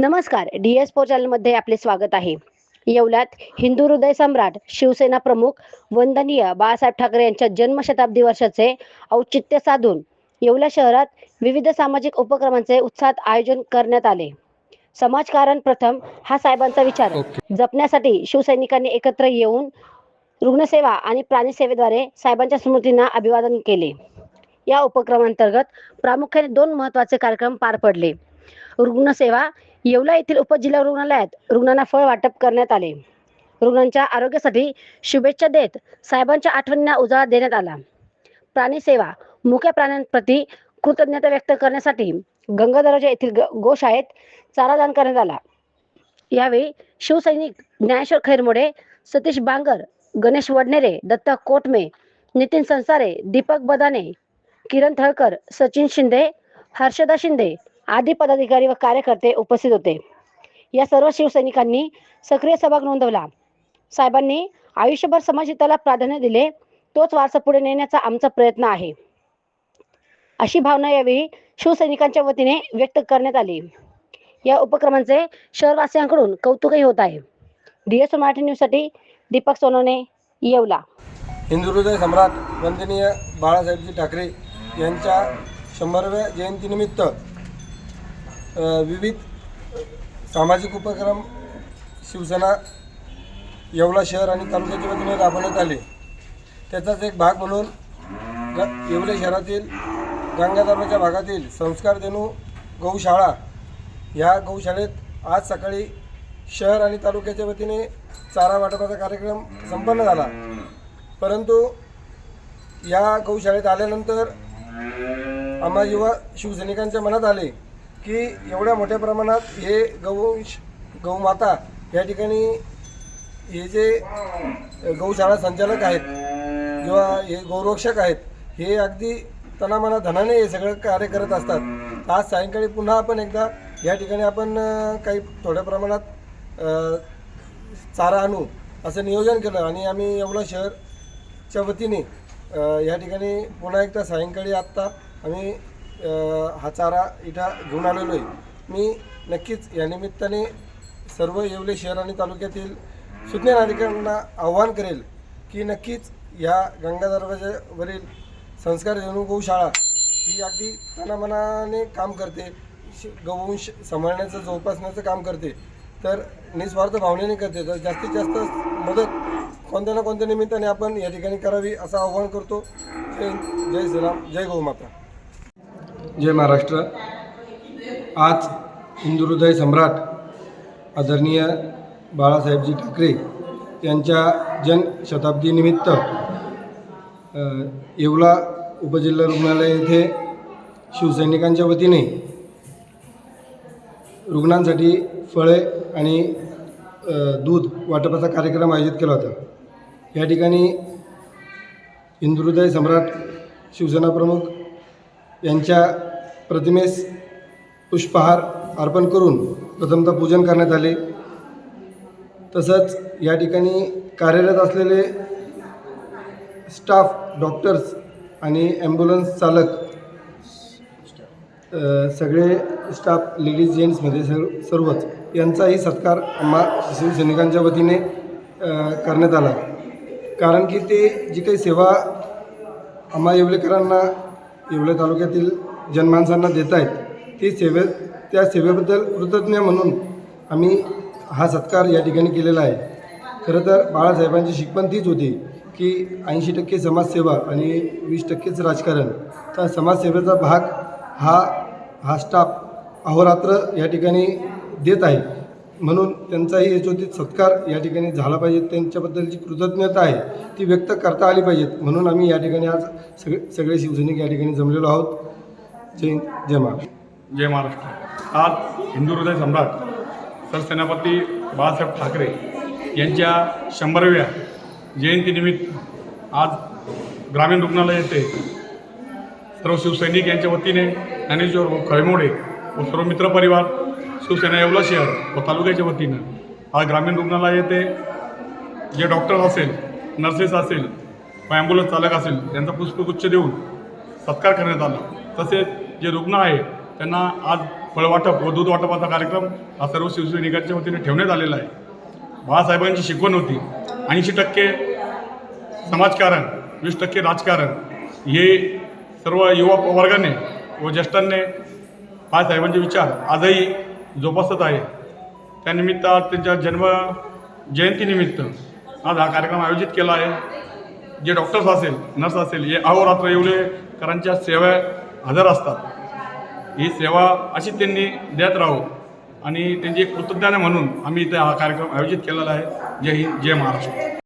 नमस्कार. D S four चॅनलमध्ये आपले स्वागत आहे. येवल्यात हिंदू हृदय सम्राट शिवसेना प्रमुख वंदनीय बाळासाहेब ठाकरे यांच्या जन्मशताब्दी वर्षाचे औचित्य साधून येवला शहरात विविध सामाजिक उपक्रमांचे उत्साहात आयोजन करण्यात आले. समाजकारण प्रथम हा साहेबांचा विचार. जपण्यासाठी शिवसैनिकांनी एकत्र येऊन रुग्णसेवा आणि प्राणीसेवेद्वारे साहेबांच्या स्मृतींना अभिवादन केले. या उपक्रमांतर्गत प्रामुख्याने दोन महत्त्वाचे कार्यक्रम पार पडले. रुग्णसेवा येवला येथील उपजिल्हा रुग्णालयात रुग्णांना फळ वाटप करण्यात आले. रुग्णांच्या आरोग्यासाठी शुभेच्छा देत साहेबांच्या आठवणींना उजाळा देण्यात आला. प्राणी सेवा मुख्या प्राण्यांप्रती कृतज्ञता व्यक्त करण्यासाठी गंगाधराच्या येथील गोशाळेत चारा दान करण्यात आला. यावेळी शिवसैनिक ज्ञानेश्वर खैरमोडे सतीश बांगर गणेश वडनेरे दत्ता कोटमे नितीन संसारे दीपक बदाने किरण थळकर सचिन शिंदे हर्षदा शिंदे आदी पदाधिकारी व कार्यकर्ते उपस्थित होते. या सर्व शिवसैनिकांनी सक्रिय सहभाग नोंदवला. साहेबांनी आयुष्यभर समाजहिताला प्राधान्य दिले तोच वारसा पुढे नेण्याचा आमचा प्रयत्न आहे. अशी भावना यावेळी शिवसैनिकांच्या वतीने व्यक्त करण्यात आली. या उपक्रमांचे शहरवासियांकडून कौतुकही होत आहे. डीएसओ मराठी न्यूजसाठी दीपक सोनवणे येवला. हिंदू हृदय सम्राट वंदनीय बाळासाहेबजी ठाकरे यांच्या शंभरव्या जयंतीनिमित्त विविध सामाजिक उपक्रम शिवसेना येवला शहर आणि तालुक्याच्या वतीने राबवण्यात आले. त्याचाच एक भाग म्हणून ग येवले शहरातील गंगाधर्माच्या भागातील संस्कार देणू गौशाळा या गौशाळेत आज सकाळी शहर आणि तालुक्याच्या वतीने चारा वाटपाचा कार्यक्रम संपन्न झाला. परंतु या गौशाळेत आल्यानंतर आम्हा युवा शिवसैनिकांच्या मनात आले की एवढ्या मोठ्या प्रमाणात हे गौश गौमाता या ठिकाणी हे जे गौशाळा संचालक आहेत किंवा हे गौरक्षक आहेत हे अगदी तनामना धनाने हे सगळं कार्य करत असतात. आज सायंकाळी पुन्हा आपण एकदा या ठिकाणी आपण काही थोड्या प्रमाणात चारा आणू असं नियोजन केलं आणि आम्ही येवला शहरच्या वतीने या ठिकाणी पुन्हा एकदा सायंकाळी आत्ता आम्ही हा चारा इथं घेऊन आलेलो आहे. मी नक्कीच या निमित्ताने सर्व येवले शहर आणि तालुक्यातील सुज्ञ नागरिकांना आव्हान करेल की नक्कीच या गंगा दरवाजावरील संस्कार रेणू शाळा ही अगदी तनामनाने काम करते. श- गौवंश सांभाळण्याचं जोपासण्याचं काम करते. तर निस्वार्थ भावनेने करते. तर जास्तीत जास्त मदत कोणत्या ना कोणत्या निमित्ताने आपण या ठिकाणी करावी असं आव्हान करतो. जय जय श्रीराम जय गौमाता. जय महाराष्ट्र. आज हिंदुहृदय सम्राट आदरणीय बाळासाहेबजी ठाकरे यांच्या जनशताब्दीनिमित्त येवला उपजिल्हा रुग्णालय येथे शिवसैनिकांच्या वतीने रुग्णांसाठी फळे आणि दूध वाटपाचा कार्यक्रम आयोजित केला होता. या ठिकाणी हिंदू सम्राट शिवसेना प्रमुख यांच्या प्रतिमेस पुष्पहार अर्पण करून प्रथमतः पूजन करण्यात आले. तसंच या ठिकाणी कार्यरत असलेले स्टाफ डॉक्टर्स आणि ॲम्ब्युलन्स चालक सगळे स्टाफ लेडीज जेंट्समध्ये सर्व सर्वच यांचाही सत्कार आम्हा सैनिकांच्या वतीने करण्यात आला. कारण की ते जी काही सेवा आम्हा येवलेकरांना येवले तालुक्यातील जनमानसांना देत आहेत ती सेवे त्या सेवेबद्दल कृतज्ञ म्हणून आम्ही हा सत्कार या ठिकाणी केलेला आहे. खरं तर बाळासाहेबांची शिकवण तीच होती की ऐंशी टक्के समाजसेवा आणि वीस टक्केच राजकारण. तर समाजसेवेचा भाग हा हा स्टाफ अहोरात्र या ठिकाणी देत आहे. म्हणून त्यांचाही याच्यावरती सत्कार या ठिकाणी झाला पाहिजे. त्यांच्याबद्दलची कृतज्ञता आहे ती व्यक्त करता आली पाहिजेत. म्हणून आम्ही या ठिकाणी आज सगळे सगळे शिवसैनिक या ठिकाणी जमलेलो आहोत. जय हिंद, जय महाराष्ट्र. जय महाराष्ट्र. आज हिंदू हृदय सम्राट सरसेनापती बाळासाहेब ठाकरे यांच्या शंभरव्या जयंतीनिमित्त आज ग्रामीण रुग्णालय येथे सर्व शिवसैनिक यांच्या वतीने ज्ञानेश्वर व खळमोडे व सर्व मित्रपरिवार शिवसेना येवला शहर. व तालुक्याच्या वतीनं. आज ग्रामीण रुग्णालय येथे जे डॉक्टर असेल नर्सेस असेल व ॲम्ब्युलन्स चालक असेल यांचा पुष्पगुच्छ देऊन सत्कार करण्यात आला. तसेच जे रुग्ण आहे त्यांना आज फळवाटप व दूध वाटपाचा कार्यक्रम हा सर्व शिवसैनिकांच्या वतीने ठेवण्यात आलेला आहे. बाळासाहेबांची शिकवण होती. ऐंशी टक्के समाजकारण वीस टक्के राजकारण हे सर्व युवा वर्गाने व ज्येष्ठांनी बाळासाहेबांचे विचार आजही जोपासत आहे. त्यानिमित्त आज त्यांच्या जन्म जयंतीनिमित्त आज हा कार्यक्रम आयोजित केला आहे. जे डॉक्टर्स असेल नर्स असेल हे अहोरात्र येवलेकरांच्या सेवा हजर असतात. ही सेवा अशी त्यांनी देत राहो. आणि त्यांची एक कृतज्ञता म्हणून आम्ही इथे हा कार्यक्रम आयोजित केलेला आहे. जय हिंद जय महाराष्ट्र.